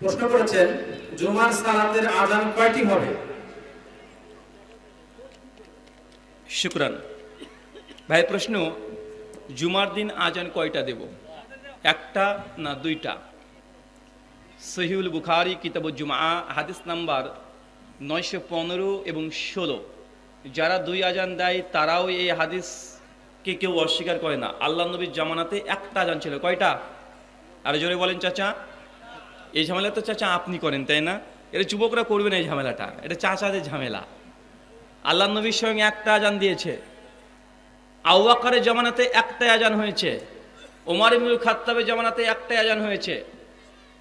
প্রশ্ন করেছেন, জুমার সালাতের আজান কয়টি হবে? শুক্রান। ভাই, প্রশ্ন, জুমার দিন আজান কয়টা দেব? একটা না দুইটা? সহিউল বুখারি, কিতাব জুমা হাদিস নাম্বার নয়শো পনেরো এবং ষোলো। যারা দুই আজান দেয়, তারাও এই হাদিসকে কেউ অস্বীকার করে না। আল্লাহ নবীর জামানাতে একটা আজান ছিল। কয়টা? আর জোরে বলেন, চাচা। এই ঝামেলা তো চাচা আপনি করেন, তাই না? এটা যুবকরা করবেন এই ঝামেলাটা। এটা চাচাদের ঝামেলা। আল্লাহ নবীর সঙ্গে একটা আজান দিয়েছে। আউয়াকারের জামানাতে একটাই আজান হয়েছে। ওমার ইবনুল খাত্তাবের জামানাতে একটাই আজান হয়েছে।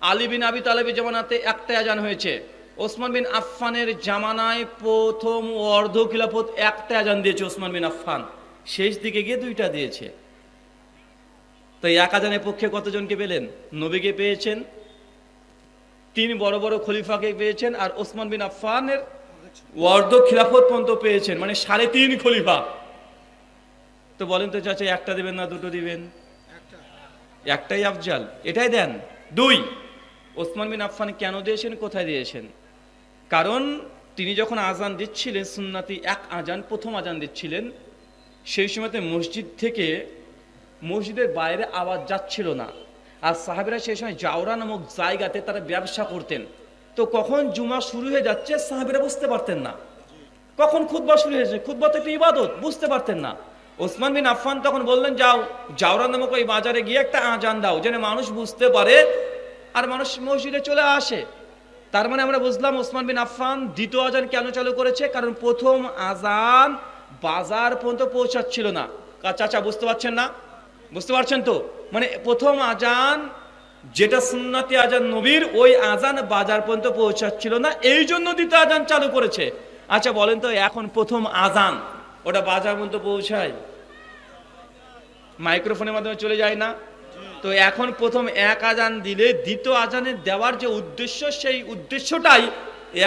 আলী বিন আবি তালেবের জামানাতে একটাই আজান হয়েছে। ওসমান বিন আফফানের জামানায় প্রথম অর্ধ খিলাফত একটা আজান দিয়েছে ওসমান বিন আফফান। শেষ দিকে গিয়ে দুইটা দিয়েছে। তো এক আজানের পক্ষে কতজনকে পেলেন? নবীকে পেয়েছেন। তিন বড় বড় খলিফাকে পেয়েছেন আর ওসমান বিন আফফানের অর্ধ খিলাফত পর্যন্ত পেয়েছেন মানে সাড়ে তিন খলিফা। তো বলেন তো চাচা, একটা দিবেন না, দুটো দিবেন? একটাই আফজাল। এটাই দেন। দুই, ওসমান বিন আফফান কেন দিয়েছেন, কোথায় দিয়েছেন? কারণ তিনি যখন আজান দিচ্ছিলেন, সুন্নাতি এক আজান, প্রথম আজান দিচ্ছিলেন, সেই সময়তে মসজিদ থেকে মসজিদের বাইরে আওয়াজ যাচ্ছিল না। আর সাহাবিরা সেই সময় জাওরা নামক জায়গাতে তারা ব্যবসা করতেন। তো কখন জুমা শুরু হয়ে যাচ্ছে, সাহাবিরা বুঝতে পারতেন না। কখন খুতবা শুরু হয়েছে খুতবা তো একটা ইবাদত, বুঝতে পারতেন না। ওসমান বিন আফফান তখন বললেন, যাও, জাওরা নামক ওই বাজারে গিয়ে একটা আজান দাও, যেন মানুষ বুঝতে পারে আর মানুষ মসজিদে চলে আসে। তার মানে আমরা বুঝলাম ওসমান বিন আফফান দ্বিতীয় আজান কেন চালু করেছে? কারণ প্রথম আজান বাজার পর্যন্ত পৌঁছাচ্ছিল না। চাচা, বুঝতে পারছেন না? বুঝতে পারছেন তো? মানে প্রথম আজান, যেটা সুন্নাতি আজান নবীর, ওই আজান বাজার পর্যন্ত পৌঁছাচ্ছিল না, এই জন্য দ্বিতীয় আজান চালু করেছে। আচ্ছা বলেন তো, এখন প্রথম আজান, ওটা বাজার পর্যন্ত পৌঁছায়? মাইক্রোফোনের মাধ্যমে চলে যায় না? তো এখন প্রথম এক আজান দিলে দ্বিতীয় আজানে দেওয়ার যে উদ্দেশ্য, সেই উদ্দেশ্যটাই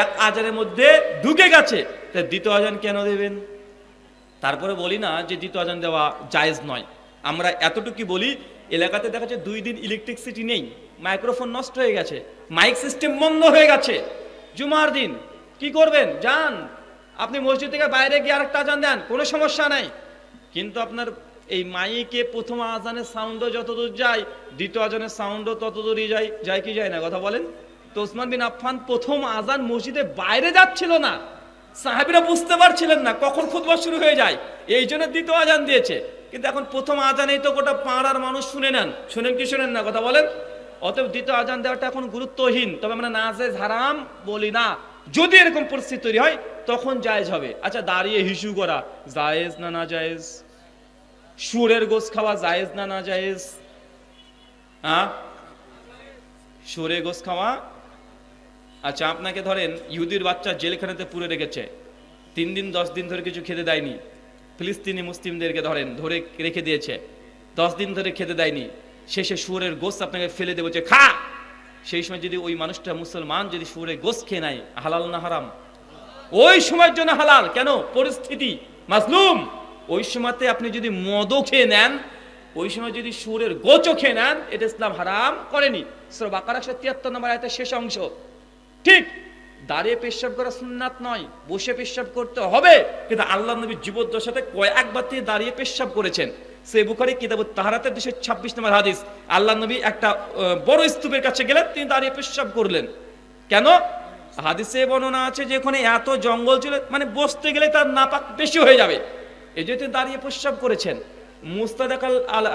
এক আজানের মধ্যে ঢুকে গেছে। তা দ্বিতীয় আজান কেন দেবেন? তারপরে বলি না যে দ্বিতীয় আজান দেওয়া জায়েজ নয়। আমরা এতটুকু বলি এলাকাতে দেখা যাচ্ছে দুই দিন ইলেকট্রিসিটি নেই মাইক্রোফোন নষ্ট হয়ে গেছে মাইক সিস্টেম বন্ধ হয়ে গেছে। জুমার দিন, কি করবেন? যান। আপনি মসজিদ থেকে বাইরে গিয়ে আরেকটা আজান দেন, কোনো সমস্যা নাই। কিন্তু আপনার এই মাইকে প্রথম আজানের সাউন্ডও যতদূর যায়, দ্বিতীয় আজানের সাউন্ডও ততদূরই যায় যায় কি যায় না, কথা বলেন। তো ওসমান বিন আফফান প্রথম আজান মসজিদে বাইরে যাচ্ছিল না। সাহাবিরা বুঝতে পারছিলেন না কখন খুতবা শুরু হয়ে যায়। এই জন্য দ্বিতীয় আজান দিয়েছে। কিন্তু এখন প্রথম আজানেই তো গোটা পাড়ার মানুষ শুনে নেন। শুনেন কি শুনেন না? কথা বলেন। অতএব দ্বিতীয় আজান দেওয়াটা এখন গুরুত্বহীন। তবে আমরা নাজেজ হারাম বলি না। যদি এরকম পরিস্থিতি তৈরি হয়, তখন জায়েজ হবে। আচ্ছা দাঁড়িয়ে হিসু করা, জায়েজ না না জায়েজ? সুরের গোস খাওয়া জায়েজ না না জায়েজ? হ্যাঁ? সুরে গোস খাওয়া? আচ্ছা আপনাকে ধরেন, ইহুদির বাচ্চা জেলখানাতে পুরে রেখেছে। তিন দিন, দশ দিন ধরে কিছু খেতে দেয়নি। ফিলিস্তিনি মুসলিমদেরকে ধরেন, ধরে রেখে দিয়েছে। দশ দিন ধরে খেতে দেয়নি। শেষে সুরের গোস আপনাকে ফেলে দেবো, যে খা! সেই সময় যদি ওই মানুষটা মুসলমান, যদি সুরের গোস খেয়ে নেয়, হালাল না হারাম? ওই সময়ের জন্য হালাল। কেন? পরিস্থিতি। মাসলুম ওই সময়তে আপনি যদি মদও খেয়ে নেন, ওই সময় যদি সুরের গোচও খেয়ে নেন, এটা ইসলাম হারাম করেনি। সুরা বাকার একশো তিয়াত্তর নম্বর আয়তের শেষ অংশ। ঠিক দাঁড়িয়ে পেশাব করা সুন্নাত নয়, বসে পেশাব করতে হবে। কিন্তু আল্লাহ নবী জীবদ্দশাতে কয়েকবার তিনি দাঁড়িয়ে পেশাব করেছেন। সেই বুখারি কিতাব তাহারাতের দুশো ছাব্বিশ নম্বর হাদিস, আল্লাহ নবী একটা বড় স্তূপের কাছে গেলেন, তিনি দাঁড়িয়ে পেশাব করলেন। কেন? হাদিসে বর্ণনা আছে যে ওখানে এত জঙ্গল ছিল মানে বসতে গেলে তার নাপাক বেশি হয়ে যাবে। এই জন্য তিনি দাঁড়িয়ে পেশাব করেছেন। মুস্তাদাক আল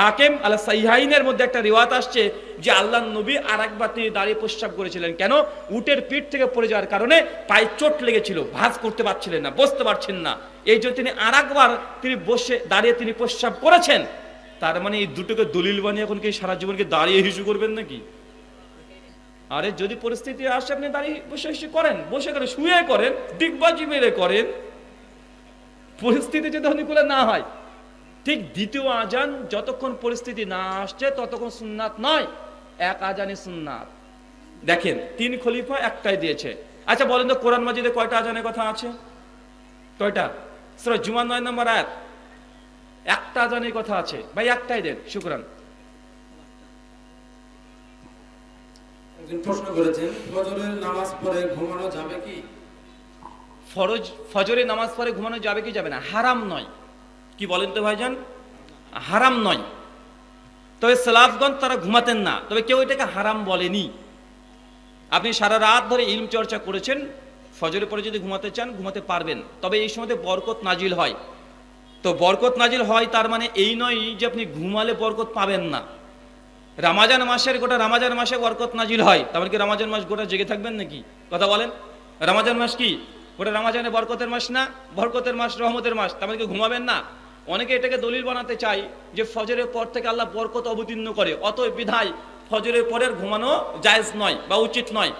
হাকিম আল সাইহাইনের মধ্যে একটা রিওয়াত আসছে যে আল্লাহ নবী আর একবার তিনি দাঁড়িয়ে প্রস্রাব করেছিলেন। কেন? উটের পিঠ থেকে পড়ে যাওয়ার কারণে পায়ে চোট লেগেছিল, ভাঁজ করতে পারছিলেন না, বসতে পারছেন না। এই জন্য তিনি আর একবার তিনি বসে দাঁড়িয়ে তিনি প্রস্রাব করেছেন। তার মানে এই দুটোকে দলিল বানিয়ে এখন কি সারা জীবনকে দাঁড়িয়ে হিসু করবেন নাকি? আরে যদি পরিস্থিতি আসে, আপনি দাঁড়িয়ে বসে হিসু করেন, বসে করে শুয়ে করেন, ডিগবাজি মেরে করেন, পরিস্থিতি যদি অনুকূলে না হয় ঠিক দ্বিতীয় আজান যতক্ষণ পরিস্থিতি না আসছে ততক্ষণ সুন্নাত নয় এক আজানই সুন্নাত। দেখেন তিন খলিফা একটাই দিয়েছে। আচ্ছা বলেন তো কোরআন মাজিদে কয়টা আজানের কথা আছে? কয়টা? জুমা নয় নম্বর আয়াত। একটা আজানের কথা আছে। ভাই একটাই দেন শুক্রান। প্রশ্ন করেছেন ফজরের নামাজ পড়ে ঘুমানো যাবে কি? ফরজ ফজরে নামাজ পরে ঘুমানো যাবে কি যাবে না? হারাম নয়। কি বলেন তো ভাইজান? হারাম নয়। তবে সালাফগঞ্জ তারা ঘুমাতেন না। তবে কেউ এটাকে হারাম বলেনি। আপনি সারা রাত ধরে ইলম চর্চা করেছেন, ফজরের পরে যদি ঘুমাতে চান, ঘুমাতে পারবেন। তবে এই সময় বরকত নাজিল হয়। তো বরকত নাজিল হয় তার মানে এই নয় যে আপনি ঘুমালে বরকত পাবেন না। রামাজান মাসের গোটা রামাজান মাসে বরকত নাজিল হয়। তারপর কি রামাজান মাস গোটা জেগে থাকবেন নাকি? কথা বলেন। রামাজান মাস কি? গোটা রামাজানে বরকতের মাস না? বরকতের মাস রহমতের মাস। তারপর কি ঘুমাবেন না? অনেকে এটাকে দলিল বানাতে চাই যে ফজরের পর থেকে আল্লাহ বরকত অবতীর্ণ করে অত বিধায় ফজরের পরের ঘুমানো জায়েজ নয় বা উচিত নয়।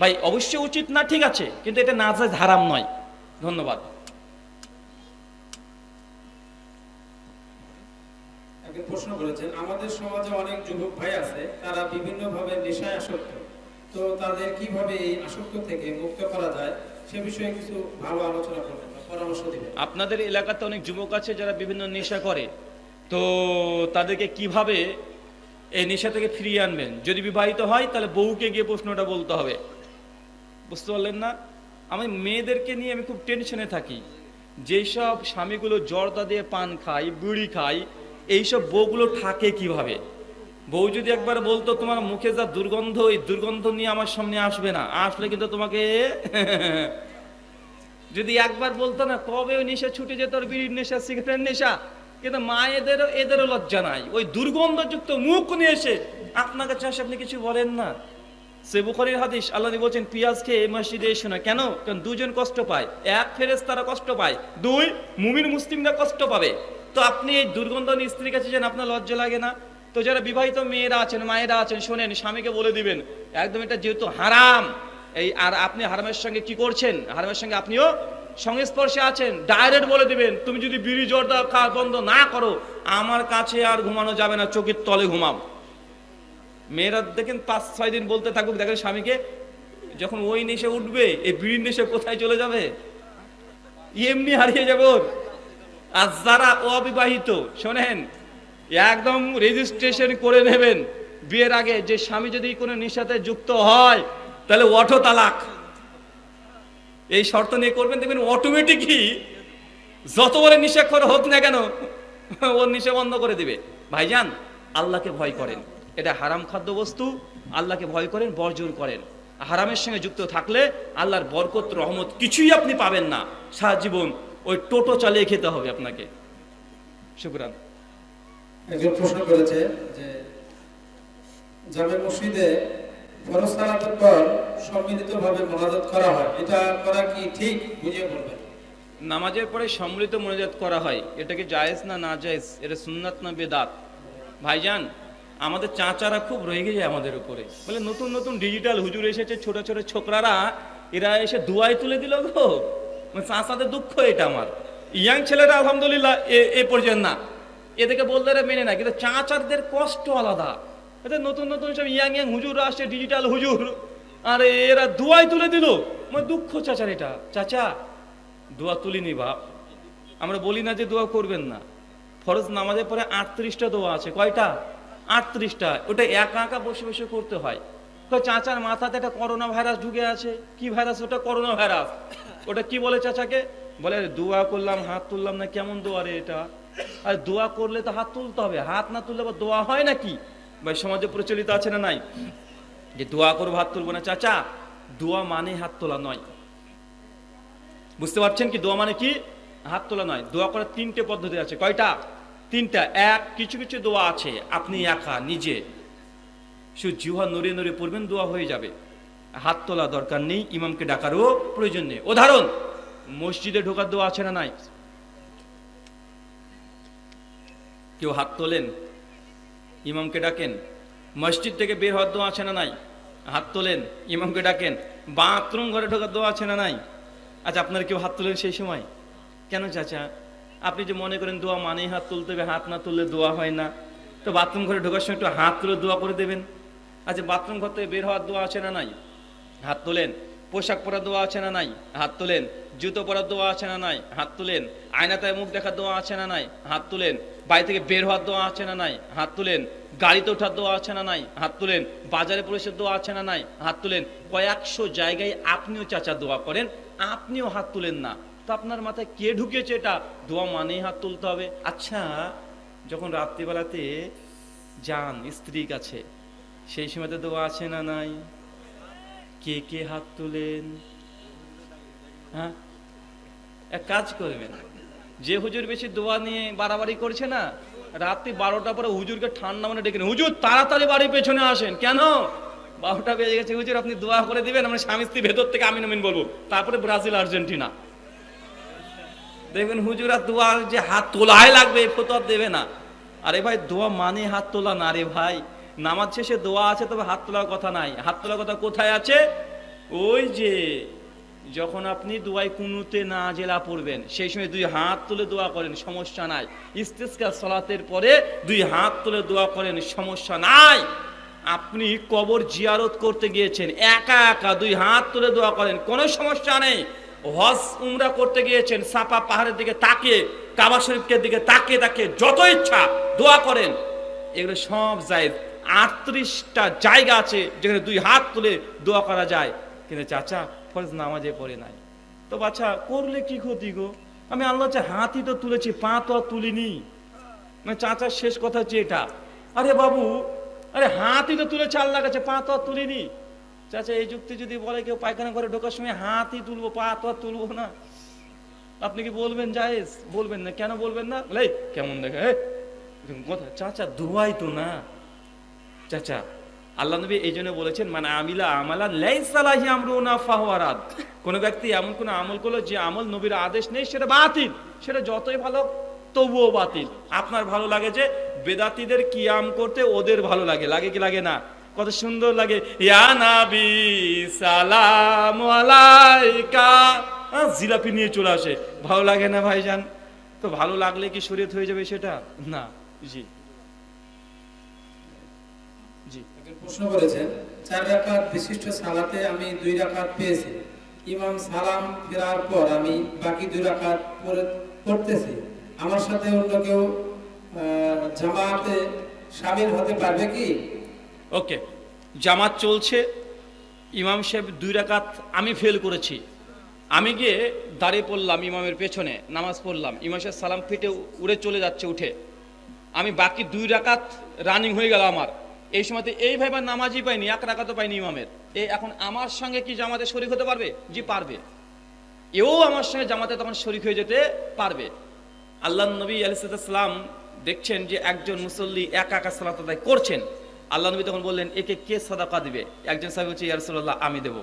ভাই, অবশ্যই উচিত না, ঠিক আছে, কিন্তু এটা না জায়েজ হারাম নয়। ধন্যবাদ। প্রশ্ন করেছেন, আমাদের সমাজে অনেক যুবক ভাই আছে, তারা বিভিন্ন ভাবে নেশায় আসক্ত। তো তাদের কীভাবে এই আসক্ত থেকে মুক্ত করা যায়, সে বিষয়ে কিছু ভালো আলোচনা করবেন। আপনাদের এলাকাতে অনেক যুবক আছে যারা বিভিন্ন নেশা করে। তো তাদেরকে কীভাবে এই নেশা থেকে ফিরিয়ে আনবেন? যদি বিবাহিত হয়, তাহলে বউকে গিয়ে প্রশ্নটা বলতে হবে। বুঝতে পারলেন না? আমি মেয়েদেরকে নিয়ে আমি খুব টেনশনে থাকি। যেই সব স্বামীগুলো জর্দা দিয়ে পান খায়, বিড়ি খায়, এইসব বউগুলো থাকে কীভাবে? বউ যদি একবার বলতো, তোমার মুখে যা দুর্গন্ধ, এই দুর্গন্ধ নিয়ে আমার সামনে আসবে না। আসলে কিন্তু তোমাকে যদি একবার বলতো না কবে ওই নেশা ছুটে যেত ওর বিড়ির নেশা, সিগারেটের নেশা। কিন্তু মায়েদেরও, এদেরও লজ্জা নাই। ওই দুর্গন্ধযুক্ত মুখ নিয়ে এসে আপনার কাছে আসে, আপনি কিছু বলেন না। সে বুখারির হাদিস, আল্লাহ বলছেন, পিয়াজ খেয়ে মসজিদে এসো না। কেন? কারণ দুজন কষ্ট পায়। এক ফেরেস তারা কষ্ট পায়। দুই, মুমিন মুসলিমরা কষ্ট পাবে। তো আপনি এই দুর্গন্ধ স্ত্রীর কাছে যেন, আপনার লজ্জা লাগে না। তো যারা বিবাহিত মেয়েরা আছেন, মায়েরা আছেন, শোনেন, স্বামীকে বলে দিবেন, একদম এটা যেহেতু হারাম এই, আর আপনি হারামের সঙ্গে কি করছেন? হারামের সঙ্গে আপনিও সংস্পর্শে আছেন। ডাইরেক্ট বলে দিবেন, তুমি যদি বিড়ি, জর্দা খাওয়া বন্ধ না করো, আমার কাছে আর ঘুমানো যাবে না, চোখের তলে ঘুমাও। মেয়েরা দেখেন পাঁচ, ছয় দিন বলতে থাকুক, দেখেন স্বামীকে, যখন ওই নেশে উঠবে, এই বিড়ির নেশে কোথায় চলে যাবে? এমনি হারিয়ে যাবে আর যারা অবিবাহিত, শোনেন, একদম রেজিস্ট্রেশন করে নেবেন। বিয়ের আগে যে স্বামী যদি কোনো নেশাতে যুক্ত হয় তাহলে অটো তালাক? এই শর্ত নিয়ে করবেন দেখবেন অটোমেটিকই যত বড় নিশাক্ষর হোক না কেন ওর নিশা বন্ধ করে দিবে। ভাইজান, আল্লাহকে ভয় করেন। এটা হারাম খাদ্য বস্তু, আল্লাহকে ভয় করেন, বর্জন করেন। হারামের সঙ্গে যুক্ত থাকলে আল্লাহর বরকত, রহমত কিছুই আপনি পাবেন না। সারা জীবন ওই টোটো চালিয়ে খেতে হবে আপনাকে। শুক্রান। একজন প্রশ্ন করেছে যে জামে মসজিদে পর সম্মিলিতভাবে মোনাজাত করা হয়। এটা করা কি ঠিক? বুঝিয়ে বলবেন। নামাজের পরে সম্মিলিত মনোজাত করা হয়। এটা কি জায়েজ না না জায়েজ এটা সুন্নাত না বেদাত? ভাইজান, আমাদের চাচারা খুব রেগে যায় আমাদের উপরে। বলে নতুন নতুন ডিজিটাল হুজুর এসেছে, ছোট ছোট ছোকরারা, এরা এসে দুয়াই তুলে দিল গো। মানে দুঃখ এটা আমার। ইয়াং ছেলেরা, আলহামদুলিল্লাহ, এ- পর্যন্ত না। এদেরকে বলতে মেনে না কিন্তু চাচারদের কষ্ট আলাদা। এদের নতুন নতুন সব ইয়াং ইয়াং হুজুর আসছে ডিজিটাল হুজুর। আরে, এরা দুয়াই তুলে দিল। মানে দুঃখ চাচার এটা। চাচা, দোয়া তুলিনি বাপ। আমরা বলি না যে দোয়া করবেন না। ফরজ নামাজের পরে আটত্রিশটা দোয়া আছে। কয়টা? আটত্রিশটা। ওটা একা একা বসে বসে করতে হয়। তো চাচার মাথাতে একটা করোনা ভাইরাস ঢুকে আছে। কি ভাইরাস? ওটা করোনা ভাইরাস। ওটা কি বলে চাচাকে? বলে দোয়া করলাম, হাত তুললাম না, কেমন দোয়া রে এটা? আর, দোয়া করলে তো হাত তুলতে হবে। হাত না তুললে আবার দোয়া হয় নাকি? ভাই, সমাজে প্রচলিত আছে না নাই? যে দোয়া করব, হাত তুলবো না। চাচা, দোয়া মানে হাত তোলা নয়। বুঝতে পারছেন কি? দোয়া মানে কি? হাত তোলা নয়। দোয়া করার তিনটে পদ্ধতি আছে। কয়টা? তিনটা। এক, কিছু কিছু দোয়া আছে। আপনি একা, নিজে। শুধু জিহা নড়ে নড়ে পড়বেন, দোয়া হয়ে যাবে। হাত তোলা দরকার নেই, ইমামকে ডাকারও প্রয়োজন নেই। উদাহরণ, মসজিদে ঢোকার দোয়া আছে না নাই? কেউ হাত তোলেন? ইমামকে ডাকেন। মসজিদ থেকে বের হওয়ার দোয়া আছে না নাই? হাত তোলেন, ইমামকে ডাকেন। বাথরুম ঘরে ঢোকার দোয়া আছে না নাই? আচ্ছা আপনার কেউ হাত তোলেন সেই সময়? কেন চাচা? আপনি যে মনে করেন দোয়া মানেই হাত তুলতে হবে, হাত না তুললে দোয়া হয় না। তো বাথরুম ঘরে ঢোকার সময় একটু হাত তুলে দোয়া করে দেবেন। আচ্ছা বাথরুম ঘর থেকে বের হওয়ার দোয়া আছে না নাই? হাত তোলেন। পোশাক পরার দোয়া আছে না নাই? হাত তোলেন। জুতো পরার দোয়া আছে না নাই? হাত তুলেন। আয়নাতায় মুখ দেখার দোয়া আছে না নাই? হাত তুলেন। বাড়ি থেকে বের হওয়ার দোয়া আছে না নাই? হাত তুলেন। গাড়িতে ওঠার দোয়া আছে না নাই? হাত তুলেন। বাজারে প্রবেশের দোয়া আছে না নাই? হাত তুলেন। কয়েকশো জায়গায় আপনিও চাচা দোয়া করেন, আপনিও হাত তুলেন না। তো আপনার মাথায় কে ঢুকেছে এটা? দোয়া মানেই হাত তুলতে হবে। আচ্ছা যখন রাত্রিবেলাতে যান, স্ত্রীর কাছে, সেই সময়তে দোয়া আছে না নাই? কে কে হাত তুলেন? হ্যাঁ? এক কাজ করবেন। যে হুজুর বেশি দোয়া নিয়ে বাড়াবাড়ি করছে না, রাত্রি বারোটা পরে হুজুরকে ঠান্ডা মানে ডেকে হুজুর, তাড়াতাড়ি বাড়ির পেছনে আসেন। কেন? বারোটা বেজে গেছে, হুজুর, আপনি দোয়া করে দিবেন, আমরা স্বামী স্ত্রী ভেতর থেকে আমিন আমিন বলব। তারপরে ব্রাজিল, আর্জেন্টিনা। দেখবেন হুজুরা দোয়া যে হাত তোলায় লাগবে ফতোয়া দেবে না। আরে ভাই, দোয়া মানে হাত তোলা না রে ভাই। নামাজ শেষে দোয়া আছে, তবে হাত তোলার কথা নাই। হাত তোলার কথা কোথায় আছে? ওই যে যখন আপনি দোয়াই কুনুতে না জেলা পড়বেন, সেই সময় দুই হাত তুলে দোয়া করেন, সমস্যা নাই। ইস্তেস্কা সলাতের পরে দুই হাত তুলে দোয়া করেন, সমস্যা নাই। আপনি কবর জিয়ারত করতে গিয়েছেন, একা একা দুই হাত তুলে দোয়া করেন, কোনো সমস্যা নেই। হজ উমরা করতে গিয়েছেন, সাপা পাহাড়ের দিকে তাকে কাবা শরীফকে দিকে তাকে তাকে যত ইচ্ছা দোয়া করেন। এগুলো সব জায়েজ। আটত্রিশটা জায়গা আছে যেখানে দুই হাত তুলে দোয়া করা যায়। কিন্তু চাচা ফরজ নামাজে পড়ে নাই। তো বাচ্চা করলে কি ক্ষতি গো? আমি আল্লাহ হাতই তো তুলেছি পা তো আর তুলিনি। মানে চাচার শেষ কথা হচ্ছে এটা। আরে বাবু আরে হাতই তো তুলেছে আল্লাহ কাছে পা তো আর তুলিনি। চাচা এই যুক্তি যদি বলে কেউ পায়খানা করে ঢোকার সময় হাতই তুলবো পা তো আর তুলবো না। আপনি কি বলবেন জায়েজ? বলবেন না। কেন বলবেন না? বলে, "এই, কেমন দেখে? কথা। চাচা দোয়াই তো না। চাচা আল্লাহ নবী এই জন্য বলেছেন মানে আমিলা আমালা লাইসালাহি আমরুনা ফাহওয়ারাদ কোন ব্যক্তি এমন কোন আমল করল যে আমল নবীর আদেশ নেই, সেটা বাতিল। সেটা যতই ভালো তবুও বাতিল। আপনার ভালো লাগে যে বেদাতিদের কিয়াম করতে ওদের ভালো লাগে। লাগে কি লাগে না? কত সুন্দর লাগে। ইয়া নাবি সালাম আলাইকা। জিলাপি নিয়ে চলে আসে। ভালো লাগে না ভাইজান? তো ভালো লাগলে কি শরীয়ত হয়ে যাবে সেটা? না। জি জি একজন প্রশ্ন করেছেন, চার রাকাত বিশিষ্ট সালাতে আমি দুই রাকাত পেয়েছি। ইমাম সালাম ফেরার পর আমি বাকি দুই রাকাত পড়ে পড়তেছি। আমার সাথে অন্য কেউ জামাতে সামিল হতে পারবে কি? ওকে, জামাত চলছে। ইমাম সাহেব দুই রাকাত আমি ফেল করেছি। আমি গিয়ে দাঁড়িয়ে পড়লাম ইমামের পেছনে, নামাজ পড়লাম। ইমাম সাহেব সালাম ফিটে উড়ে চলে যাচ্ছে উঠে। আমি বাকি দুই রাকাত রানিং হয়ে গেল আমার। এই সময়তে এই ভাইবা নামাজই পাইনি, এক রাকাতও পাইনি ইমামের। এই এখন আমার সঙ্গে কি জামাতে শরিক হতে পারবে? জি, পারবে। এও আমার সঙ্গে জামাতে তখন শরিক হয়ে যেতে পারবে। আল্লাহ নবী আলিসাল্লাম দেখছেন যে একজন মুসল্লি একা একা সালাত করছেন। আল্লাহ নবী তখন বললেন, একে কে সাদাকা দিবে? একজন সাহেব হচ্ছে ইয়ারসুল্লাহ আমি দেব।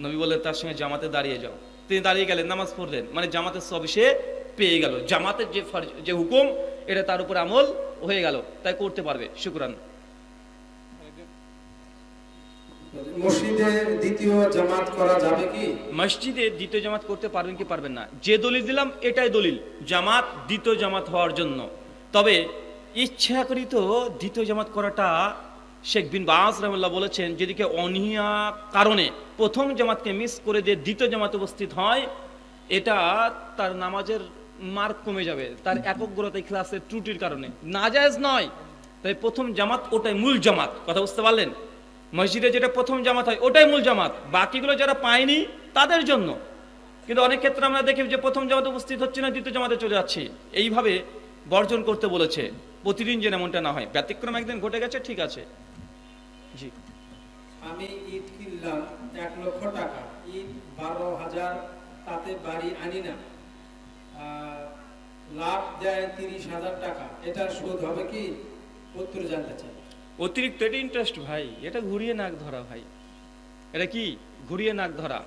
নবী বললেন, তার সঙ্গে জামাতে দাঁড়িয়ে যাও। তিনি দাঁড়িয়ে গেলেন, নামাজ পড়লেন। মানে জামাতের সব সে পেয়ে গেল। জামাতের যে যে হুকুম, এটা তার উপর আমল হয়ে গেল। তাই করতে পারবে, শুক্রান। মসজিদে দ্বিতীয় জামাত দ্বিতীয় জামাত করতে পারবেন কি পারবেন না। যে দলিল দিলাম, এটাই দলিল। জামাত দ্বিতীয় জামাত হওয়ার জন্য। তবে ইচ্ছাকৃত দ্বিতীয় জামাত করাটা শেখ বিন বাস রহমুল্লাহ বলেছেন যেদিকে অনিয়া কারণে প্রথম জামাতকে মিস করে দিয়ে দ্বিতীয় জামাত উপস্থিত হয়, এটা তার নামাজের মার্ক কমে যাবে। তার একগ্রতা ক্লাসের ত্রুটির কারণে। নাজায়জ নয়, তাই প্রথম জামাত ওটাই মূল জামাত। কথা বুঝতে পারলেন? মসজিদে যেটা প্রথম জামাত হয়, ওটাই মূল জামাত। বাকিগুলো যারা পায়নি, তাদের জন্য। কিন্তু অনেক ক্ষেত্রে আমরা দেখি যে প্রথম জামাতে উপস্থিত হচ্ছে না, দ্বিতীয় জামাতে চলে যাচ্ছি। এইভাবে বর্জন করতে বলেছে। প্রতিদিন যেন এমনটা না হয়। ব্যতিক্রম একদিন ঘটে গেছে, ঠিক আছে। জি। আমি ঈদ কিনলাম এক লক্ষ টাকা। ঈদ বারো হাজার, তাতে বাড়ি আনি না। লাভ দেয় তিরিশ হাজার টাকা। এটার সুদ হবে কি? উত্তর জানতে চাই। অতিরিক্ত এটা ইন্টারেস্ট ভাই এটা ঘুরিয়ে নাক ধরা ভাই। এটা কি? ঘুরিয়ে নাক ধরা।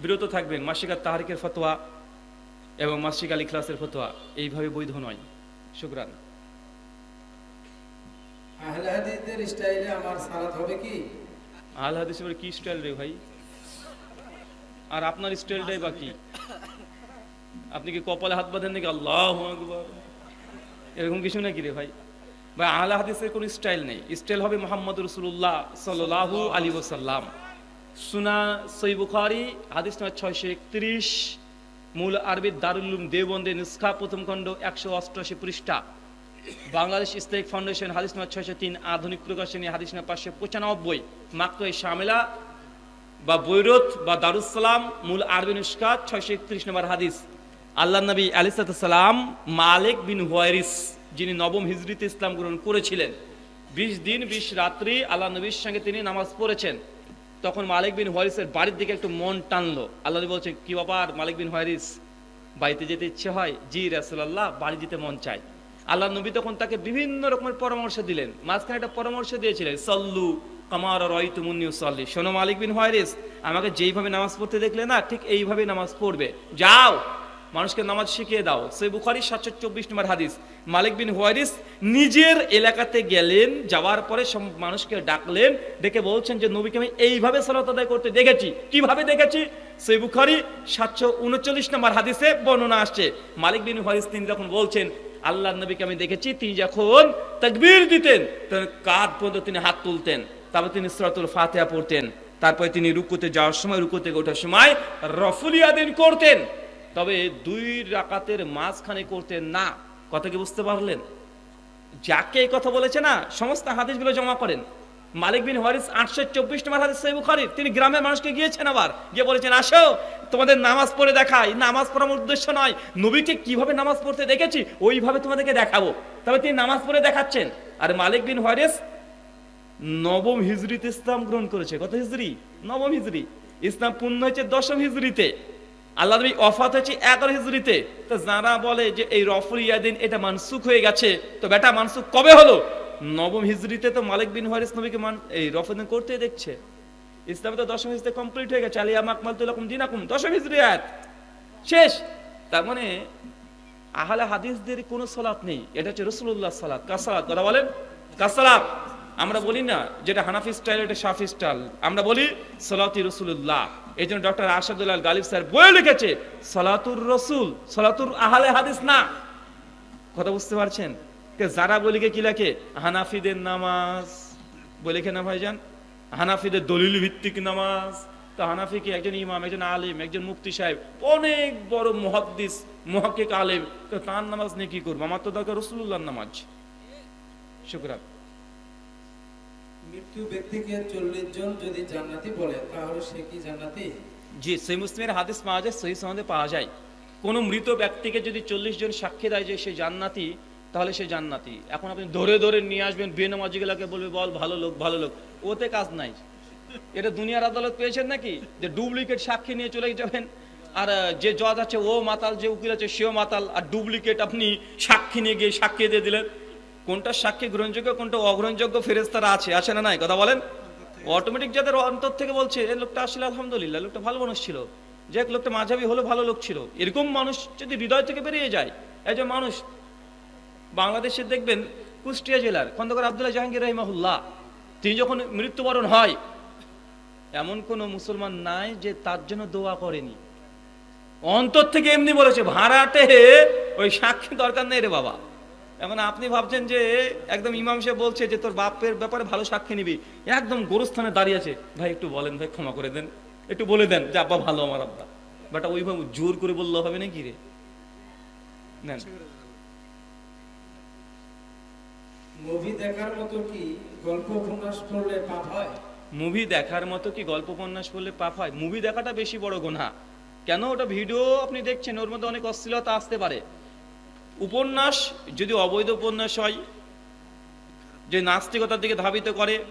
বিরত থাকবেন মাসিকার তাহারিকের ফতোয়া এবং মাসিক আলী ক্লাসের ফতোয়া। এইভাবে বৈধ নয়। শুক্রান। আহলে হাদিসদের স্টাইলে আমার সালাত হবে কি? এবার কি স্টাইল রে ভাই? আর আপনার স্টাইলটাই বা কি? আপনি কি কপালে হাত বাঁধেন নাকি? আল্লাহ এরকম কিছু নাকি রে ভাই? ভাই, আহলে হাদিসের কোনো স্টাইল নেই। স্টাইল হবে মোহাম্মদ রসুল্লাহ সাল্লাহু আলী ওসাল্লাম সুনা সই বুখারি, হাদিস নম্বর ছয়শো একত্রিশ। মূল আরবি দারুল্লুম দেবন্দে নিষ্কা প্রথম খণ্ড একশো অষ্টআশি পৃষ্ঠা। বাংলাদেশ ইসলামিক ফাউন্ডেশন, হাদিস নম্বর ছয়শো তিন। আধুনিক প্রকাশনী, হাদিস নম্বর পাঁচশো পঁচানব্বই। মাত্র শামেলা বা বৈরত বা দারুসালাম মূল আরবি নুস্কাত ছয়শো একত্রিশ নম্বর হাদিস। আল্লাহ নবী আলিসালাম মালিক বিন হুয়ারিস যিনি নবম হিজরিতে ইসলাম গ্রহণ করেছিলেন। বিশ দিন, বিশ রাত্রি আল্লাহ নবীর সঙ্গে তিনি নামাজ পড়েছেন। তখন মালিক বিন হুয়ারিসের বাড়ির দিকে একটু মন টানলো। আল্লাহ নবী বলছেন, কি ব্যাপার মালিক বিন হুয়ারিস বাড়িতে যেতে ইচ্ছে হয়? জি রাসুল্লাহ বাড়ি যেতে মন চায়। আল্লাহ নবী তখন তাকে বিভিন্ন রকমের পরামর্শ দিলেন। মাঝখানে একটা পরামর্শ দিয়েছিলেন, সল্লু কামার রয় তুমুন্নিউ সল্লি শোনো মালিক বিন হয়রিস আমাকে যেইভাবে নামাজ পড়তে দেখলে না, ঠিক এইভাবে নামাজ পড়বে। যাও মানুষকে নামাজ শিখিয়ে দাও। সে বুখারি সাতশো চব্বিশ নম্বর হাদিস। মালিক বিন হুয়ারিস নিজের এলাকাতে গেলেন, যাওয়ার পরে মানুষকে ডাকলেন, ডেকে বলছেন যে, নবীকে আমি এইভাবে সালাত আদায় করতে দেখেছি। কীভাবে দেখেছি? সেই বুখারি সাতশো উনচল্লিশ নম্বর হাদিসে বর্ণনা আসছে। মালিক বিন হুয়ারিস তিনি যখন বলছেন আল্লাহ নবীকে আমি দেখেছি, তিনি যখন তাকবীর দিতেন তখন কাঁধ পর্যন্ত তিনি হাত তুলতেন। তারপর তিনি সরাতুল ফাতিহা পড়তেন। তারপরে তিনি রুকুতে যাওয়ার সময় রুকুতে ওঠার সময় রফুলিয়াদিন করতেন। তবে দুই রাকাতের মাঝখানে করতেন না, কথা কি বুঝতে পারলেন? যাকে এই কথা বলেছে না, সমস্ত হাদিসগুলো জমা করেন। মালিক বিন হরিস আটশো চব্বিশ নম্বর হাদিস, সহিহ বুখারীর তিনি গ্রামের মানুষকে গিয়েছেন আবার, গিয়ে বলেছেন, আসো, তোমাদের নামাজ পড়ে দেখাই। নামাজ পড়ার উদ্দেশ্য নয়। নবীকে কীভাবে নামাজ পড়তে দেখেছি, ওইভাবে তোমাদেরকে দেখাবো। তবে তিনি নামাজ পড়ে দেখাচ্ছেন। আর মালিক বিন হরিস নবম হিজরিতে ইসলাম গ্রহণ করেছে। কত হিজরি? নবম হিজরি। ইসলাম পূর্ণ হয়েছে দশম হিজরিতে। আল্লাহ নবী অফাত হয়েছে এগারো হিজরিতে তো যারা বলে যে এই রফর ইয়াদিন এটা মানসুখ হয়ে গেছে, তো বেটা মানসুখ কবে হলো? নবম হিজরিতে তো মালিক বিন হারিস নবীকে মান এই রফদিন করতে দেখছে। ইসলামে তো দশম হিজরিতে কমপ্লিট হয়ে গেছে। আলিয়া মাকমাল তুলাকুম দিনাকুম, দশম আয়াত। শেষ। তার মানে আহলে হাদিসদের কোনো সালাত নেই। এটা হচ্ছে রসুল্লাহ সালাত। কার সালাত? কথা বলেন। কার সালাত? আমরা বলি না যেটা হানাফি স্টাইল, এটা শাফি স্টাইল। আমরা বলি সালাতি রসুল্লাহ এই জন্য ডক্টর আসাদুল্লাহ গালিব স্যার বই লিখেছে, সালাতুর রসুল, সালাতুর আহলে হাদিস না। কথা বুঝতে পারছেন? যারা বলিকে কি লেখে? হানাফিদের নামাজ। বলে না ভাইজান? হানাফিদের দলিল ভিত্তিক নামাজ। তো হানাফি কি একজন ইমাম, একজন আলিম, একজন মুফতি সাহেব, অনেক বড় মুহাদ্দিস, মুহাক্কিক আলিম। তো তার নামাজ নিয়ে কি করব? আমার তো দরকার রসুল্লাহর নামাজ। শুক্রান। মৃত্যু ব্যক্তিকে চল্লিশ জন যদি জান্নাতি বলে, তাহলে সে কি জান্নাতি? জি, সেই মুসলিমের হাদিস পাওয়া যায় পাওয়া যায়। কোনো মৃত ব্যক্তিকে যদি চল্লিশ জন সাক্ষী দেয় যে সে জান্নাতি, তাহলে সে জান্নাতি। এখন আপনি ধরে ধরে নিয়ে আসবেন বলবে, বল, ভালো লোক ভালো লোক। ওতে কাজ নাই। এটা দুনিয়ার আদালত পেয়েছেন নাকি? যে ডুপ্লিকেট সাক্ষী নিয়ে চলে যাবেন, আর যে জজ আছে, ও মাতাল, যে উকিল আছে, সেও মাতাল, আর ডুপ্লিকেট আপনি সাক্ষী নিয়ে গিয়ে সাক্ষী দিয়ে দিলেন। কোনটা সাক্ষী গ্রহণযোগ্য, কোনটা অগ্রহণযোগ্য ফেরেস্তারা আছে আছে না নাই? কথা বলেন? অটোমেটিক যাদের অন্তর থেকে বলছে এই লোকটা আসলে আলহামদুলিল্লাহ, লোকটা ভালো মানুষ ছিল। যে এক লোকটা মাঝাবি হলো ভালো লোক ছিল। এরকম মানুষ যদি হৃদয় থেকে বেরিয়ে যায়, এই যে মানুষ, বাংলাদেশে দেখবেন কুষ্টিয়া জেলার খন্দকার আব্দুল্লাহ জাহাঙ্গীর রহিমাহুল্লাহ, তিনি যখন মৃত্যুবরণ হয়, এমন কোন মুসলমান নাই যে তার জন্য দোয়া করেনি। অন্তর থেকে এমনি বলেছে, ভাড়াটে, ওই সাক্ষী দরকার নেই রে বাবা। এখন আপনি ভাবছেন যে একদম ইমাম সাহেব বলছে যে তোর বাপের ব্যাপারে ভালো সাক্ষী নিবি। একদম গোরস্থানে দাঁড়িয়ে আছে। ভাই একটু বলেন ভাই ক্ষমা করে দেন। একটু বলে দেন যে আব্বা ভালো আমার আব্বা। বাটা ওইভাবে জোর করে বললে হবে নাকি রে? নেন। মুভি দেখার মতো কি গল্প উপন্যাস পড়লে পাপ হয়? মুভি দেখার মতো কি গল্প উপন্যাস পড়লে পাপ হয়? মুভি দেখাটা বেশি বড় গোনা কেন? ওটা ভিডিও আপনি দেখছেন ওর মধ্যে অনেক অশ্লীলতা আসতে পারে। উপন্যাস, যদি অবৈধ উপন্যাস হয়, যে নাস্তিকতার দিকে ধাবিত করে,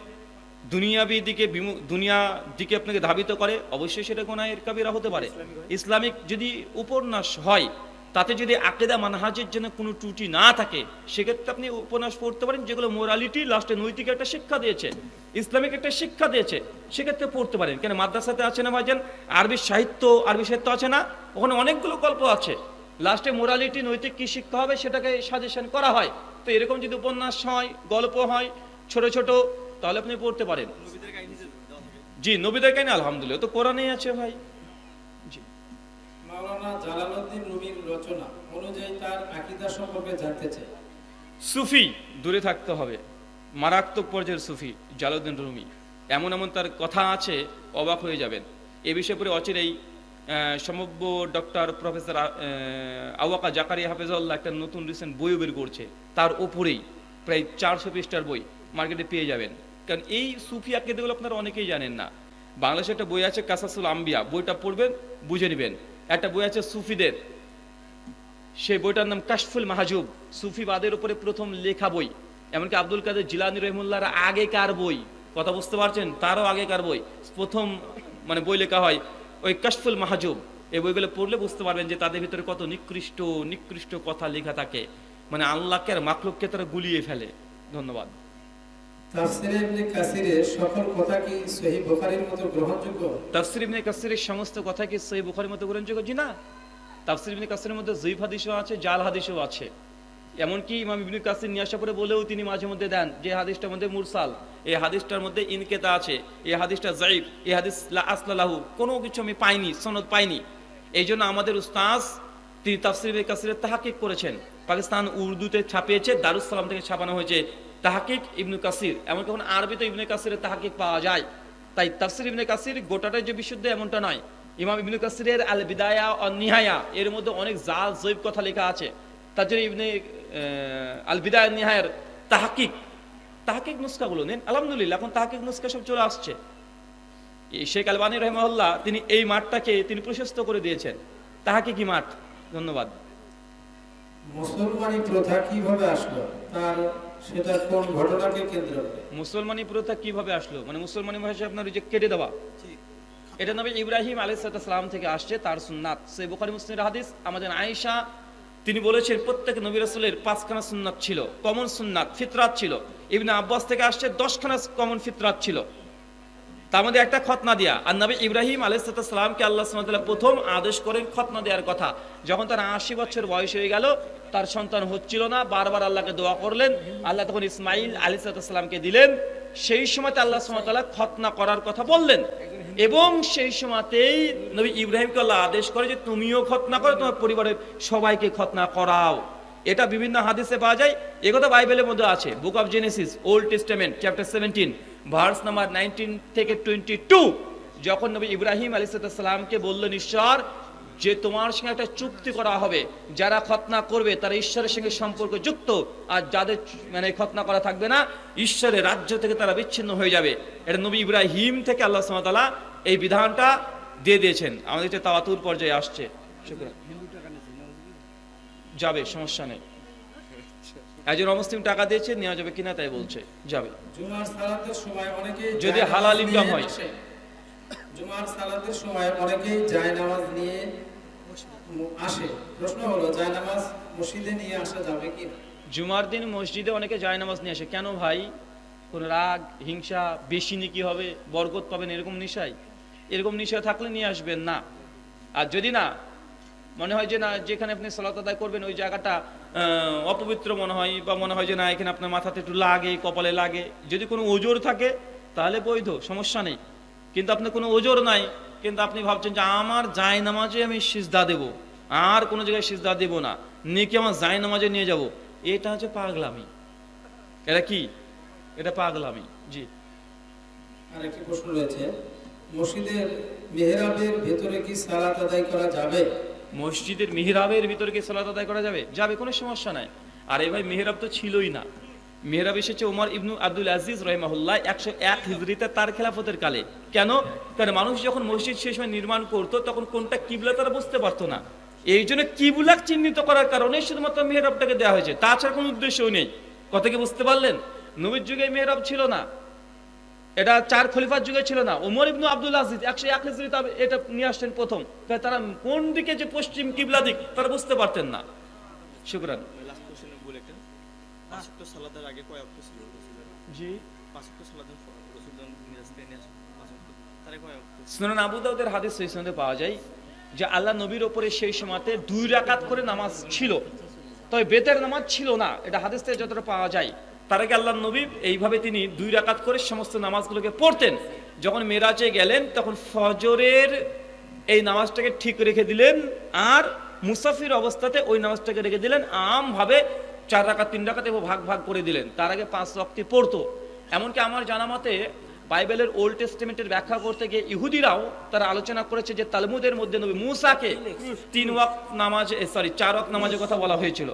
দুনিয়াবি দিকে দুনিয়া দিকে আপনাকে ধাবিত করে, অবশ্যই সেটা গোনায়ের কাবিরা হতে পারে। ইসলামিক যদি উপন্যাস হয়, তাতে যদি আকেদা মানহাজের জন্য কোনো ত্রুটি না থাকে, সেক্ষেত্রে আপনি উপন্যাস পড়তে পারেন, যেগুলো মোরালিটি লাস্টে নৈতিক একটা শিক্ষা দিয়েছে, ইসলামিক একটা শিক্ষা দিয়েছে, সেক্ষেত্রে পড়তে পারেন। কেন, মাদ্রাসাতে আছে না ভাইজান? আরবি সাহিত্য আরবি সাহিত্য আছে না? ওখানে অনেকগুলো গল্প আছে। লাস্টে মোরালিটি নৈতিক কি শিখতে হবে সেটাকে সাজেশন করা হয়। তো এরকম যদি উপন্যাস হয় গল্প হয় ছোট ছোট তাহলে আপনি পড়তে পারেন। জি নবীদের কাহিনী আলহামদুলিল্লাহ। তো কোরআনেই আছে ভাই? জি। মাওলানা জালালউদ্দিন রুমির রচনা অনুযায়ী তার আকীদা সম্পর্কে জানতে চাই। সুফি দূরে থাকতে হবে। মারাত্মক পর্যায়ের সুফি জালাউদ্দিন রুমি। এমন এমন তার কথা আছে অবাক হয়ে যাবেন। এ বিষয়ে পরে অচিরেই আহ, ডক্টর প্রফেসর আওয়াকা জাকারিয়া হাফেজাল্লাহ একটা নতুন রিসেন্ট বইও বের করছে। তার ওপরেই প্রায় চারশো পৃষ্ঠার বই মার্কেটে পেয়ে যাবেন। কারণ এই সুফি আকিদাগুলো আপনারা অনেকেই জানেন না। বাংলাদেশে একটা বই আছে কাসাসুল আম্বিয়া। বইটা পড়বেন বুঝে নেবেন। একটা বই আছে সুফিদের। সেই বইটার নাম কাশফুল মাহাজুব। সুফিবাদের উপরে প্রথম লেখা বই। এমনকি আব্দুল কাদের জিলানি রহমুল্লাহর আগেকার বই। কথা বুঝতে পারছেন? তারও আগেকার বই। প্রথম মানে বই লেখা হয় ওই কাশফুল মাহাজুব এই বইগুলো পড়লে বুঝতে পারবেন যে তাদের ভিতরে কত নিকৃষ্ট নিকৃষ্ট কথা লেখা থাকে। মানে আল্লাহকে আর মাকলুককে তারা গুলিয়ে ফেলে। ধন্যবাদ। সমস্ত কথা কি সহি বুখারীর মতো গ্রহণযোগ্য? জি না। তাফসির ইবনে কাসিরের মধ্যে জয়ীফ হাদিসও আছে জাল হাদিসও আছে। এমনকি ইমাম ইবনে কাসির নিয়ে আসা পরে বলেও তিনি মাঝে মধ্যে দেন যে হাদিসটার মধ্যে মুরসাল, এই হাদিসটার মধ্যে ইনকেতা আছে, এই হাদিসটা জাইফ এই হাদিস লা আসলাহু কোনো কিছু আমি পাইনি, সনদ পাইনি। এই জন্য আমাদের উস্তাজ তিনি তাফসির কাসিরের তাহাকিক করেছেন। পাকিস্তান উর্দুতে ছাপিয়েছে দারুস সালাম থেকে ছাপানো হয়েছে তাহাকিক ইবনু কাসির। এমনকি এখন আরবিতে ইবনে কাসিরের তাহাকিক পাওয়া যায়। তাই তাফসির ইবনে কাসির গোটাটাই যে বিশুদ্ধ এমনটা নয়। ইমাম ইবনে কাসিরের আল বিদায়া ও নিহায়া এর মধ্যে অনেক জাল, জৈব কথা লেখা আছে। তার জন্য ইবনে আল বিদায়া নিহায়ের তাহাকিক। তাহাকিক নুস্কাগুলো নেন। আলহামদুলিল্লাহ এখন তাহাকিক নুস্কা সব চলে আসছে। এই শেখ আলবানী রহমাল্লাহ তিনি এই মাঠটাকে তিনি প্রশস্ত করে দিয়েছেন। তাহাকিকি মাঠ। ধন্যবাদ। মুসলমানি প্রথা কীভাবে আসলো? তার সেটা কোন ঘটনাকে কেন্দ্র করে? মুসলমানি প্রথা কীভাবে আসলো? মানে মুসলমানি ভাষায় আপনার যে কেটে দেওয়া। এটা নবী ইব্রাহিম আলাইসালাম থেকে আসছে তার সুন্নাত। সে বুখারি মুসলিম হাদিস আমাদের আয়েশা তিনি বলেছেন, প্রত্যেক নবী রাসূলের পাঁচখানা সুন্নাত ছিল কমন সুন্নাত, ফিতরাত ছিল। ইবনে আব্বাস থেকে আসছে, দশখানা কমন ফিতরাত ছিল। তার মধ্যে একটা খতনা দেয়া। আর নবী ইব্রাহিম আলাইসালামকে আল্লাহ প্রথম আদেশ করেন খতনা দেওয়ার কথা। যখন তার আশি বছর বয়স হয়ে গেল, তার সন্তান হচ্ছিল না, বারবার আল্লাহকে দোয়া করলেন। আল্লাহ তখন ইসমাইল আলী দিলেন। সেই সময়তে আল্লাহ সুমতাল্লাহ খতনা করার কথা বললেন। এবং সেই সময়তেই নবী ইব্রাহিমকে আল্লাহ আদেশ করে যে তুমিও খতনা করো, তোমার পরিবারের সবাইকে খতনা করাও। এটা বিভিন্ন হাদিসে পাওয়া যায়। এ কথা বাইবেলের মধ্যে আছে। Book of Genesis Old Testament chapter seventeen verse number nineteen থেকে টোয়েন্টি টু যখন নবী ইব্রাহিম আলী সালামকে বললেন ঈশ্বর যে তোমার সঙ্গে একটা চুক্তি করা হবে যারা খতনা করবে তারা ঈশ্বরের সঙ্গে সম্পর্ক যুক্ত আর যাদের মানে খতনা করা থাকবে না ঈশ্বরের রাজ্য থেকে তারা বিচ্ছিন্ন হয়ে যাবে। এটা নবী ইব্রাহিম থেকে আল্লাহ সামাতালা এই বিধানটা দিয়ে দিয়েছেন। আমাদের এটা তাওয়াতুর পর্যায়ে আসছে। যাবে সমস্যা নেই। একজন অমুসলিম টাকা দিয়েছে নেওয়া যাবে কিনা তাই বলছে। যাবে। যদি হালাল ইনকাম হয়। জুমার সালাতের সময় অনেকেই জায়নামাজ নিয়ে আসে। প্রশ্ন হলো, জায়নামাজ মসজিদে নিয়ে আসা যাবে কি জুমার দিন মসজিদে অনেকে যায় নামাজ নিয়ে আসে। কেন ভাই? কোন রাগ, হিংসা, বেশি নাকি হবে, বরকত পাবেন এরকম নিশাই এরকম নিশা থাকলে নিয়ে আসবেন না। আর যদি না, মনে হয় যে না, যেখানে আপনি সালাত আদায় করবেন, ওই জায়গাটা অপবিত্র মনে হয়, বা মনে হয় যে না, এখানে আপনার মাথাতে একটু লাগে, কপালে লাগে। যদি কোনো ওজোর থাকে, তাহলে বৈধ, সমস্যা নেই। কিন্তু আপনার কোনো ওজোর নাই। কিন্তু আপনি ভাবছেন যে আমার জায় নামাজে আমি সিজদা দেব। আর কোনো জায়গায় সিজদা দেব না। নেকি আমার জায় নামাজে নিয়ে যাব। এটা হচ্ছে পাগলামি। এটা কি? এটা পাগলামি। জি। আর একটি প্রশ্ন রয়েছে। মসজিদের মেহরাবের ভেতরে কি সালাত আদায় করা যাবে? মসজিদের মিহরাবের ভিতরে কি সালাত আদায় করা যাবে? যাবে কোনো সমস্যা নাই। আর এই ভাই মেহরাব তো ছিলই না। মেহরাব এসেছে ওমর ইবনু আব্দুল আজিজ রহিমাহুল্লাহ, একশো এক হিজড়িতে তার খেলাফতের কালে। কেন? কারণ মানুষ যখন মসজিদ সেই সময় নির্মাণ করতো, তখন কোনটা কিবলা তারা বুঝতে পারতো না। এই জন্য কিবুলাক চিহ্নিত করার কারণে শুধুমাত্র মেহরাবটাকে দেওয়া হয়েছে। তাছাড়া কোনো উদ্দেশ্যও নেই। কথা কি বুঝতে পারলেন? নবীর যুগে মেহরাব ছিল না। এটা চার খলিফার যুগে ছিল না। ওমর ইবনু আব্দুল আজিজ একশো এক হিজড়িতে এটা নিয়ে আসছেন প্রথম। তারা কোন দিকে যে পশ্চিম কিবলা দিক, তারা বুঝতে পারতেন না। শুক্রান। পাঁচ ওয়াক্ত সালাতের আগে কয় ওয়াক্ত ছিল জি। পাঁচ ওয়াক্ত সালাতের পর যখন মিরাজ থেকে নিয়ে আসেন পাঁচ ওয়াক্ত তারে কয় ওয়াক্ত সুনান আবু দাউদের হাদিস সেই সনদে পাওয়া যায় যে আল্লাহ নবীর ওপরে সেই সময়তে দুই রাকাত করে নামাজ ছিল। তবে বেতের নামাজ ছিল না এটা হাদিস থেকে যতটা পাওয়া যায়। তার আগে আল্লাহ নবী এইভাবে তিনি দুই রাকাত করে সমস্ত নামাজগুলোকে পড়তেন। যখন মেরাজে গেলেন তখন ফজরের এই নামাজটাকে ঠিক রেখে দিলেন আর মুসাফির অবস্থাতে ওই নামাজটাকে রেখে দিলেন। আমভাবে চার রাকাত, তিন এবং ভাগ ভাগ করে দিলেন। তার আগে পাঁচ রক্তি পড়তো। এমনকি আমার জানা মতে বাইবেলের ওল্ড টেস্টিমেন্টের ব্যাখ্যা করতে গিয়ে ইহুদিরাও তারা আলোচনা করেছে যে তালমুদের মধ্যে নবী মুসাকে তিন ওয়াক্ত নামাজ সরি চার ওয়াক্ত নামাজের কথা বলা হয়েছিল।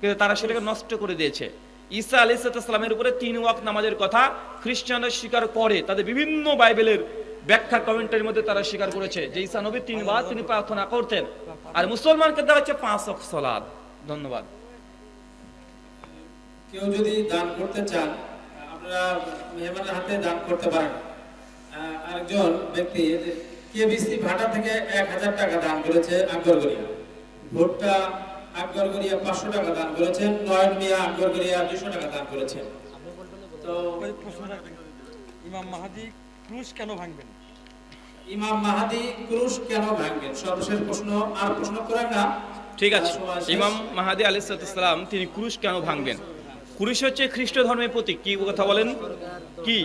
কিন্তু তারা সেটাকে নষ্ট করে দিয়েছে। ঈসা আলি সালামের উপরে তিন ওয়াক্ত নামাজের কথা খ্রিস্টানরা স্বীকার করে। তাদের বিভিন্ন বাইবেলের ব্যাখ্যা কমেন্টের মধ্যে তারা স্বীকার করেছে যে ঈসা নবী তিনবার তিনি প্রার্থনা করতেন। আর মুসলমানকে দেওয়া হচ্ছে পাঁচ ওয়াক্ত সালাত ধন্যবাদ। কেউ যদি দান করতে চান আপনারা মেহমানের হাতে দান করতে পারেন। আরেকজন ব্যক্তি কেবিসি ভাটা থেকে এক হাজার টাকা দান করেছে আকবরগড়িয়া। ভুট্টা আকবরগড়িয়া পাঁচশো টাকা দান করেছেন নয়ন মিয়া আকবরগড়িয়া দুশো টাকা দান করেছেন তো ওই ইমাম মাহাদি ক্রুশ কেন ভাঙবেন? ইমাম মাহাদি ক্রুশ কেন ভাঙবেন? সর্বশেষ প্রশ্ন আর প্রশ্ন করেন না। ঠিক আছে। ইমাম মাহাদি আলাইসালাম তিনি ক্রুশ কেন ভাঙবেন? ক্রুশ হচ্ছে খ্রিস্ট ধর্মের প্রতীক। কি কথা বলেন? কি?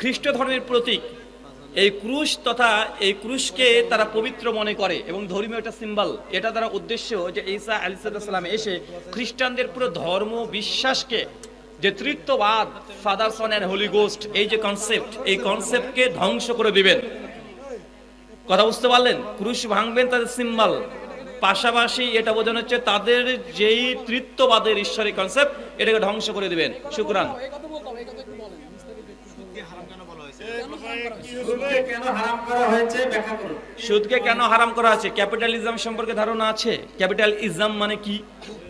খ্রিস্ট ধর্মের প্রতীক। এই ক্রুশ তথা এই ক্রুশকে তারা পবিত্র মনে করে এবং ধর্মীয় একটা সিম্বল এটা তারা উদ্দেশ্য যে ঈসা আলিসাল্লাম এসে খ্রিস্টানদের পুরো ধর্ম বিশ্বাসকে, যে তৃত্ববাদ father son and holy ghost এই যে কনসেপ্ট এই কনসেপ্টকে ধ্বংস করে দিবেন। কথা বুঝতে পারলেন? ক্রুশ ভাঙবেন তাদের সিম্বল পাশাপাশি এটা বোঝানো হচ্ছে তাদের যেই তৃত্ববাদের ঈশ্বরের কনসেপ্ট এটাকে ধ্বংস করে দিবেন। শুক্রান সুদকে হারাম কেন বলা হয়েছে? সুদকে কেন হারাম করা হয়েছে? সুদকে কেন হারাম করা আছে ক্যাপিটালিজম সম্পর্কে ধারণা আছে। ক্যাপিটাল ইজম মানে কি?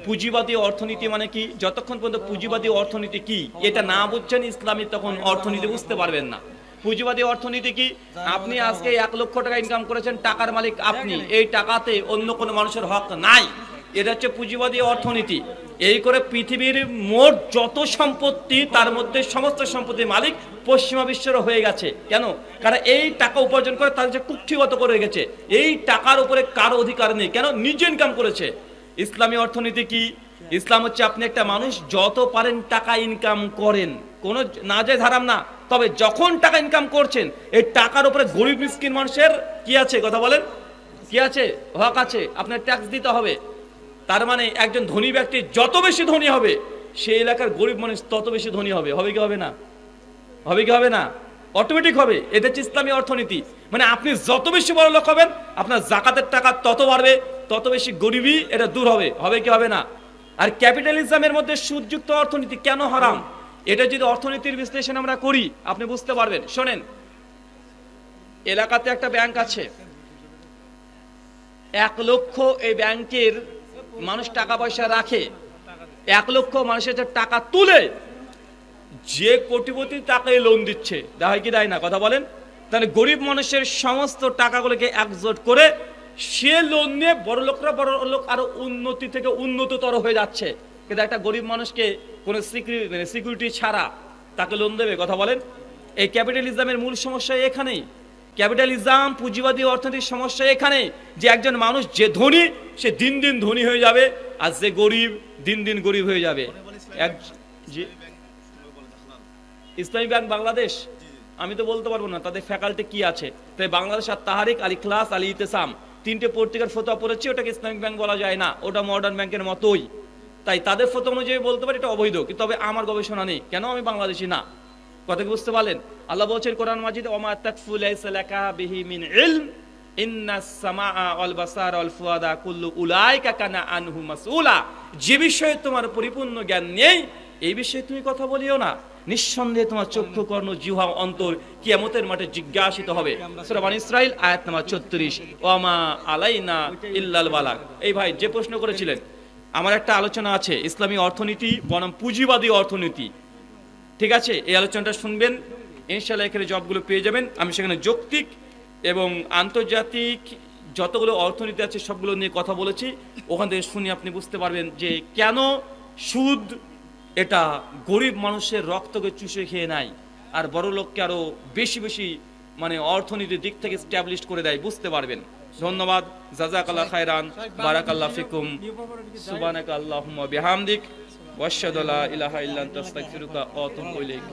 পুঁজিবাদী অর্থনীতি মানে কি? যতক্ষণ পর্যন্ত পুঁজিবাদী অর্থনীতি কি? এটা না বুঝছেন ইসলামী তখন অর্থনীতি বুঝতে পারবেন না। পুঁজিবাদী অর্থনীতি কি? আপনি আজকে এক লক্ষ টাকা ইনকাম করেছেন, টাকার মালিক আপনি। এই টাকাতে অন্য কোনো মানুষের হক নাই। এটা হচ্ছে পুঁজিবাদী অর্থনীতি। এই করে পৃথিবীর মোট যত সম্পত্তি, তার মধ্যে সমস্ত সম্পত্তির মালিক পশ্চিমা বিশ্বের হয়ে গেছে। কেন? কারণ এই টাকা উপার্জন করে তার যে কুক্ষিগত করে গেছে। এই টাকার উপরে কারও অধিকার নেই। কেন? নিজে ইনকাম করেছে। ইসলামী অর্থনীতি কি? ইসলাম হচ্ছে আপনি একটা মানুষ, যত পারেন টাকা ইনকাম করেন। কোনো না যায় ধারাম না, তবে যখন টাকা ইনকাম করছেন, এই টাকার উপরে গরিব মিসকিন মানুষের কি আছে? কথা বলেন। কি আছে? হক আছে। আপনার ট্যাক্স দিতে হবে। তার মানে একজন ধনী ব্যক্তি যত বেশি ধনী হবে সেই এলাকার গরিব মানুষ তত বেশি ধনী হবে। হবে কি হবে না? হবে কি হবে না? অটোমেটিক হবে। এটা হচ্ছে ইসলামী অর্থনীতি। মানে আপনি যত বেশি বড় লোক হবেন, আপনার জাকাতের টাকা তত বাড়বে, তত বেশি গরিবই এটা দূর হবে। হবে কি হবে না? আর ক্যাপিটালিজমের মধ্যে সুদযুক্ত অর্থনীতি কেন হারাম? এটা যদি অর্থনীতির বিশ্লেষণ আমরা করি, আপনি বুঝতে পারবেন। শোনেন, এলাকাতে একটা ব্যাংক আছে। এক লক্ষ এই ব্যাংকের মানুষ টাকা পয়সা রাখে। এক লক্ষ মানুষের টাকা তুলে যে কোটিপতি তাকে লোন দিচ্ছে। দেয় কি দেয় না? কথা বলেন। তাহলে গরিব মানুষের সমস্ত টাকাগুলোকে একজোট করে সে লোন নিয়ে বড় লোকরা বড় লোক আরও উন্নতি থেকে উন্নততর হয়ে যাচ্ছে। কিন্তু একটা গরিব মানুষকে কোনো সিকিউরিটি সিকিউরিটি ছাড়া তাকে লোন দেবে কথা বলেন। এই ক্যাপিটালিজমের মূল সমস্যা এখানেই। ক্যাপিটালিজম পুঁজিবাদী অর্থনীতির সমস্যা এখানে যে একজন মানুষ যে ধনী সে দিন দিন ধনী হয়ে যাবে আর যে গরিব দিন দিন গরিব হয়ে যাবে। এক ইসলামী ব্যাংক বাংলাদেশ? আমি তো বলতে পারব না তাদের ফ্যাকাল্টি কি আছে? তাই বাংলাদেশ আর তাহারিক আলী ক্লাস আলী ইতেসাম তিনটে পত্রিকার ফতোয়া পড়েছি, ওটাকে ইসলামিক ব্যাংক বলা যায় না। ওটা মডার্ন ব্যাংকের মতোই। তাই তাদের ফটো অনুযায়ী বলতে পারি এটা অবৈধ, কিন্তু তবে আমার গবেষণা নেই। কেন আমি বাংলাদেশি না? কথা কি বুঝতে পারলেন? আল্লাহ বলছেন কোরআন মাজিদ, ওমা তাকফু লাইসা লাকা বিহি মিন ইলম যে বিষয়ে তোমার পরিপূর্ণ জ্ঞান নেই এই বিষয়ে তুমি কথা বলিও না। নিঃসন্দেহে তোমার চক্ষু কর্ণ জিহ্বা, অন্তর কিয়ামতের মাঠে জিজ্ঞাসিত হবে। সূরা ইসরাইল আয়াত নাম্বার 36 ওয়ামা আলাইনা ইল্লাল বালাগ। এই ভাই, যে প্রশ্ন করেছিলেন, আমার একটা আলোচনা আছে, ইসলামী অর্থনীতি বনাম পুঁজিবাদী অর্থনীতি। ঠিক আছে? এই আলোচনাটা শুনবেন ইনশাল্লাহ এখানে জবগুলো পেয়ে যাবেন। আমি সেখানে যৌক্তিক এবং আন্তর্জাতিক যতগুলো অর্থনীতি আছে, সবগুলো নিয়ে কথা বলেছি। ওখান থেকে শুনে আপনি বুঝতে পারবেন যে কেন সুদ এটা গরিব মানুষের রক্তকে চুষে খেয়ে নেয়, আর বড় লোককে আরও বেশি বেশি মানে অর্থনীতির দিক থেকে স্ট্যাবলিশ করে দেয়, বুঝতে পারবেন। ধন্যবাদ, জাজাকাল্লাহ খায়রান, বারাকাল্লাহ ফিকুম সুবানাক আল্লাহুম্মা বিহামদিক, ওয়াশহাদু আল্লা ইলাহা ইল্লা আনতা, আস্তাগফিরুকা ওয়া আতুবু ইলাইক।